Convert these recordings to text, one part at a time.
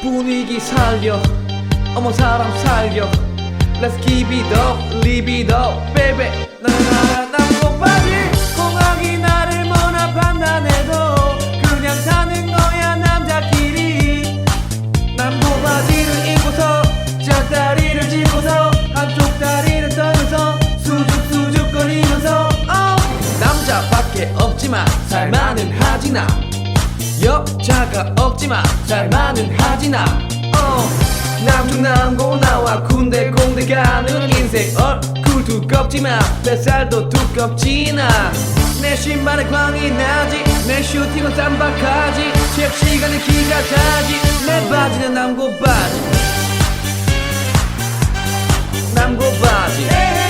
분위기 살려. 어머 사람 살려. Let's keep it up, live it up, baby. 나나나 남고빠지 공항이 나를 뭐나 판단해도 그냥 사는 거야 남자끼리. 남고바지를 입고서 짝다리를 짚고서 한쪽 다리를 떨면서 수줍수줍거리면서. Oh. 남자밖에 없지만 살만은 하지나 여자가 없지만 살만은 하지나 어. 남중 남고 나와 군대 공대 가는 인생 얼굴 두껍지만 뱃살도 두껍지나. 내 신발에 광이 나지 내 슈팅은 쌈박하지 체육 시간에 기가 차지. 내 바지는 남고 바지. 남고 바지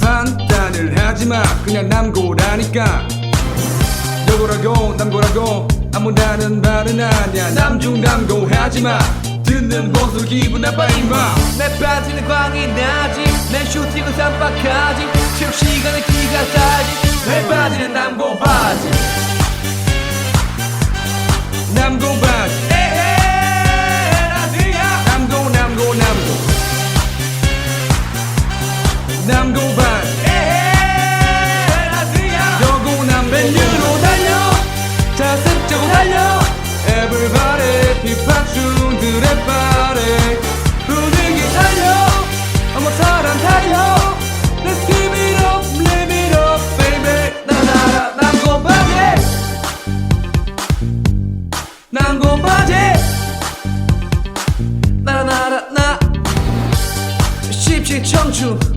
판단을 하지마. 그냥 남 고라니까. 여고라고 남 고라고. 아무나는 말은 아니야. 남중 남고 하지마. 듣는 모습 기분 나빠 임마. 내 바지는 광이 나지. 내 슈팅은 쌈박하지. 체육 시간에 기가 차지. 내 바지는 남고 바지? 남고 바지 나. 십시 청춘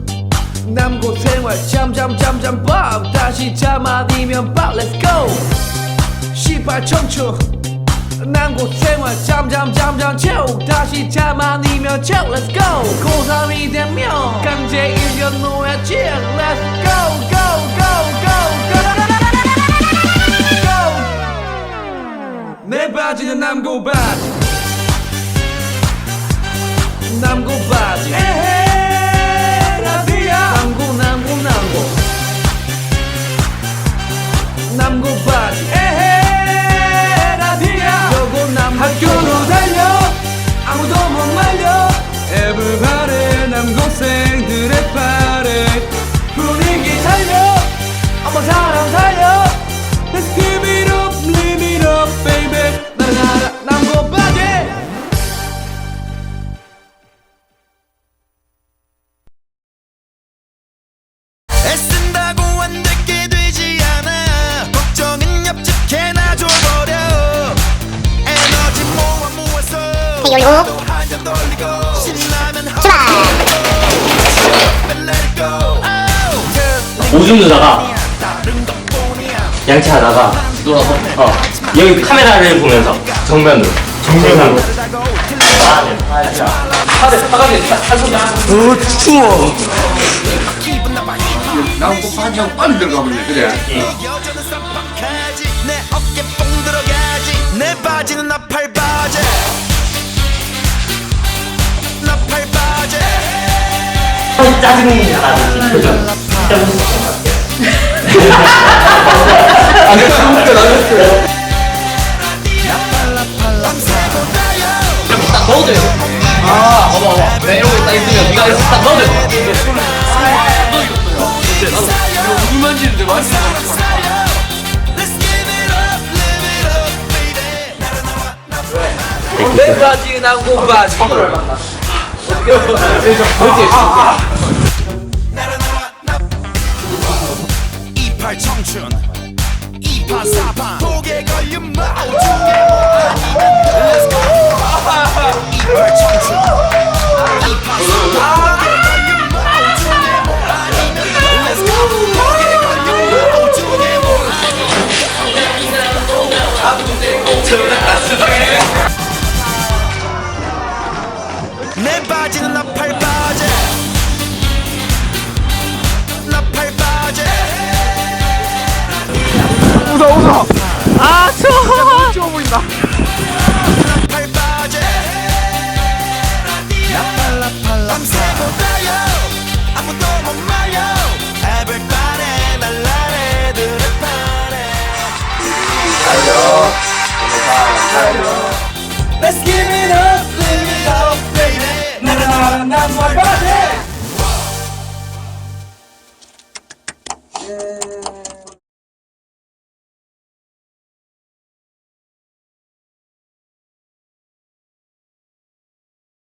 남고 생활 잠잠잠잠 밥 다시 잠 아니면 밥 Let's go. 18 청춘 남고 생활 잠잠잠잠 쭉 다시 잠 아니면 쭉 Let's go. 고3이 되면 강제 1년 노예직 Let's go go go go go. Go. 내 바지는 남고 바 Everybody 남고생들의 파래 분위기 살려! 어머 사람 살려! Let's give it up, live it up, baby. 남고 바지 애쓴다고 안 되게 되지 않아. 걱정은 옆집게나 줘버려. 에너지 모아 모아서. 요요. 다른 것뿐이야 양치하다가 누워서? 어 여기 카메라를 보면서 정면으로. 정면으로. 아네 팔자 팔에 사각이 살소리 어 추워 나빠 남고 바지하고 빨리 그래 바지 나팔 바지 짜증이 나는 표정 밤새고 달려 딱 넣어도 돼. 아, 봐봐, 봐봐. 내 이러고 딱 있으면 네가 이렇게 딱 넣어도 돼. 나도 물 만지는데 맛있어. Let's give it up, live it up, baby. 나를 나와, 나내 바지 나 이팔 청춘 이판 사판 독에 걸린 마음. 중에 뭐 아니면 Let's go. 이팔 감사합니다. Let's give it up, live it up, baby. Na na na, that's my body. Yeah.